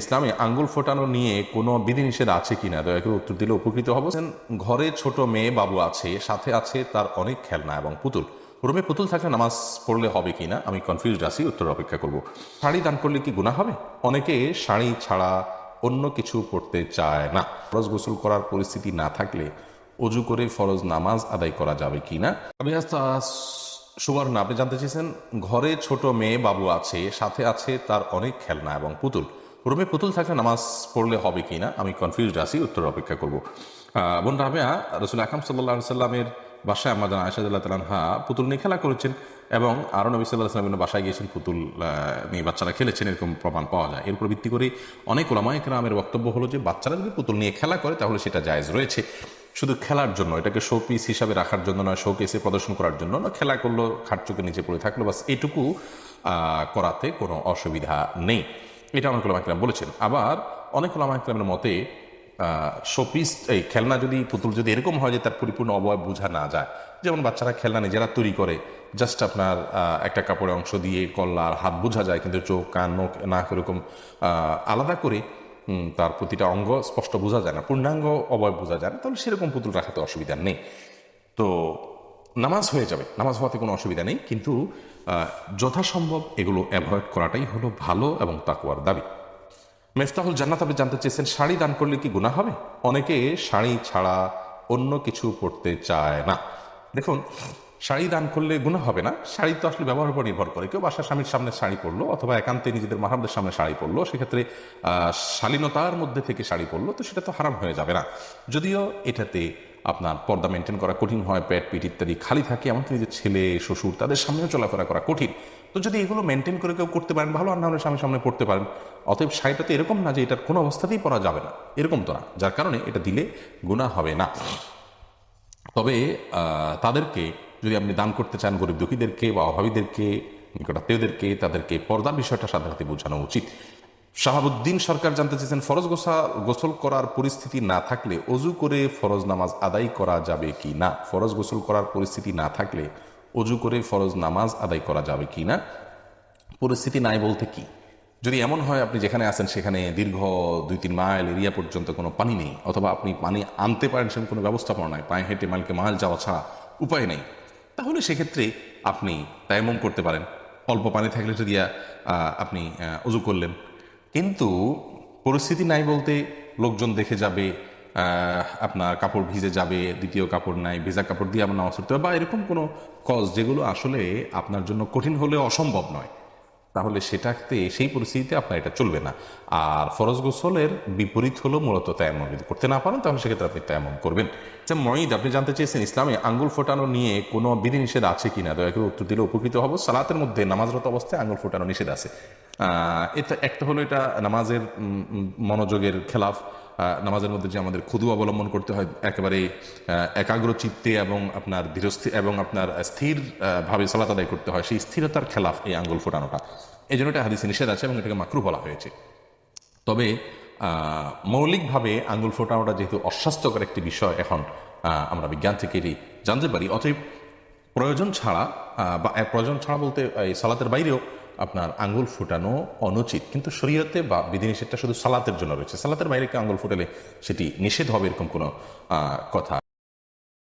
ইসলামে আঙ্গুল ফোটানো নিয়ে কোনো বিধিনিষেধ আছে কিনা? দয়া করে উত্তর দিলে উপকৃত হব। ঘরে ছোট মেয়ে বাবু আছে, সাথে আছে তার অনেক খেলনা এবং পুতুল। রুমে পুতুল থাকলে নামাজ পড়লে হবে কিনা? আমি কনফিউজড আছি, উত্তর অপেক্ষা করব। শাড়ি দান করলে কি গুণা হবে? অনেকে শাড়ি ছাড়া অন্য কিছু পড়তে চায় না। ফরজ গোসল করার পরিস্থিতি না থাকলে অজু করে ফরজ নামাজ আদায় করা যাবে কিনা? আমি সুবর্ণ আপনি জানতে চেয়েছেন, ঘরে ছোট মেয়ে বাবু আছে, সাথে আছে তার অনেক খেলনা এবং পুতুল। রুমে পুতুল থাকলে নামাজ পড়লে হবে কিনা আমি কনফিউজড আছি, উত্তর অপেক্ষা করব। বোন রাবেয়া, রসুল আকরাম সাল্লাহ সাল্লামের বাসায় আমাদের আয়সাদুল্লাহ তালাহা পুতুল নিয়ে খেলা করেছেন এবং আরও নবী সাল্লাহ সাল্লামের বাসায় গিয়েছেন পুতুল নিয়ে বাচ্চারা খেলেছেন, এরকম প্রমাণ পাওয়া যায়। এর উপর ভিত্তি করে অনেক ওলামা একরামের বক্তব্য হলো যে, বাচ্চারা যদি পুতুল নিয়ে খেলা করে, তাহলে সেটা জায়জ রয়েছে। শুধু খেলার জন্য, এটাকে শো পিস হিসাবে রাখার জন্য নয় শো কেসে প্রদর্শন করার জন্য না খেলা করল খাট চোখে নিচে পড়ে থাকল বাস এটুকু করাতে কোনো অসুবিধা নেই। এটা অনেক ওলামা একরাম বলেছেন। আবার অনেক ওলামা একরামের মতে শোপিস, এই খেলনা যদি, পুতুল যদি এরকম হয় যে তার পরিপূর্ণ অবয়ব বোঝা না যায়, যেমন বাচ্চারা খেলনা নিজেরা তৈরি করে জাস্ট আপনার একটা কাপড়ের অংশ দিয়ে কল্লা আর হাত বোঝা যায়, কিন্তু চোখ, কান নখ নাক এরকম আলাদা করে তার প্রতিটা অঙ্গ স্পষ্ট বোঝা যায় না, পূর্ণাঙ্গ অবয়ব বোঝা যায় না, তাহলে সেরকম পুতুল রাখাতে অসুবিধা নেই। তো নামাজ হয়ে যাবে, নামাজ হওয়াতে কোনো অসুবিধা নেই, কিন্তু যথাসম্ভব এগুলো অ্যাভয়েড করাটাই হলো ভালো এবং তাকুয়ার দাবি। মেফতাহুল জান্নাত আপনি জানতে চেয়েছেন, শাড়ি দান করলে কি গুণা হবে? অনেকে শাড়ি ছাড়া অন্য কিছু পড়তে চায় না। দেখুন, শাড়ি দান করলে গুণা হবে না। শাড়ি তো আসলে ব্যবহার উপর নির্ভর করে। কেউ বাসার স্বামীর সামনে শাড়ি পরলো অথবা একান্তে নিজেদের মাহামদের সামনে শাড়ি পরলো, সেক্ষেত্রে শালীনতার মধ্যে থেকে শাড়ি পরলো, তো সেটা তো হারাম হয়ে যাবে না। যদিও এটাতে আপনার পর্দা মেনটেন করা কঠিন হয়, পেট, পিঠ ইত্যাদি খালি থাকে, এমনকি নিজের ছেলে, শ্বশুর তাদের সামনেও চলাফেরা করা কঠিন। তো যদি এগুলো মেনটেন করে কেউ করতে পারেন, ভালো আর না হলে স্বামীর সামনে পড়তে পারেন। অতএব শাড়িটা তো এরকম না যে এটার কোনো অবস্থাতেই পরা যাবে না। এরকম তো না, যার কারণে এটা দিলে গুণা হবে না। তবে তাদেরকে যদি আপনি দান করতে চান, গরিব দুঃখীদেরকে বা অভাবীদেরকে, নিকটাত্মীয়দেরকে, তাদেরকে পর্দার বিষয়টা সাধারণত বোঝানো উচিত। শাহাবুদ্দিন সরকার জানতে চেয়েছেন, ফরজ গোসা, গোসল করার পরিস্থিতি না থাকলে অজু করে ফরজ নামাজ আদায় করা যাবে কি না? ফরজ গোসল করার পরিস্থিতি না থাকলে অজু করে ফরজ নামাজ আদায় করা যাবে কি না? পরিস্থিতি নাই বলতে কি? যদি এমন হয়, আপনি যেখানে আছেন সেখানে দীর্ঘ দুই তিন মাইল এরিয়া পর্যন্ত কোনো পানি নেই, অথবা আপনি পানি আনতে পারেন সেরকম কোনো ব্যবস্থাপনা নাই, পায়ে হেঁটে মাইলকে মাইল যাওয়া ছাড়া উপায় নেই, তাহলে সেক্ষেত্রে আপনি তায়াম্মম করতে পারেন। অল্প পানি থাকলে যদি আপনি উজু করলেন কিন্তু পরিস্থিতি নাই বলতে লোকজন দেখে যাবে আপনার কাপড় ভিজে যাবে, দ্বিতীয় কাপড় নাই, ভেজা কাপড় দিয়ে আপনার নামাজ পড়তে হবে, বা এরকম কোনো কজ যেগুলো আসলে আপনার জন্য কঠিন হলে অসম্ভব নয়। তাহলে সেটাতে, সেই পরিস্থিতিতে আপনার এটা চলবে না। আর ফরজ গোসলের বিপরীত হলো মূলত তায়াম্মম। যদি করতে না পারেন, তাহলে সেক্ষেত্রে আপনি তায়াম্মম করবেন। আচ্ছা মঈদ, আপনি জানতে চেয়েছেন ইসলামে আঙ্গুল ফোটানো নিয়ে কোনো বিধিনিষেধ আছে কিনা? দয়া করে উত্তর দিলে উপকৃত হব। সালাতের মধ্যে নামাজরত অবস্থায় আঙ্গুল ফোটানো নিষেধ আছে। এটা, একটা হলো এটা নামাজের মনোযোগের খেলাফ। নামাজের মধ্যে যে আমাদের ক্ষুদু অবলম্বন করতে হয়, একেবারে একাগ্র চিত্তে এবং আপনার ধীরস্থির এবং আপনার স্থির ভাবে সালাত আদায় করতে হয়, সেই স্থিরতার খেলাফ এই আঙ্গুল ফোটানোটা। এই জন্য এটা হাদিসে নিষেধ আছে এবং এটাকে মাকরু বলা হয়েছে। তবে মৌলিকভাবে আঙ্গুল ফোটানোটা যেহেতু অস্বাস্থ্যকর একটি বিষয়, এখন আমরা বিজ্ঞান থেকে এটি জানতে পারি। অতএব প্রয়োজন ছাড়া বা প্রয়োজন ছাড়া বলতে এই সালাতের বাইরেও আপনার আঙ্গুল ফুটানো অনুচিত। কিন্তু শরীয়তে বা বিধিনিষেধটা শুধু সালাতের জন্য রয়েছে। সালাতের বাইরে কি আঙ্গুল ফুটালে সেটি নিষেধ হবে এরকম কোনো কথা?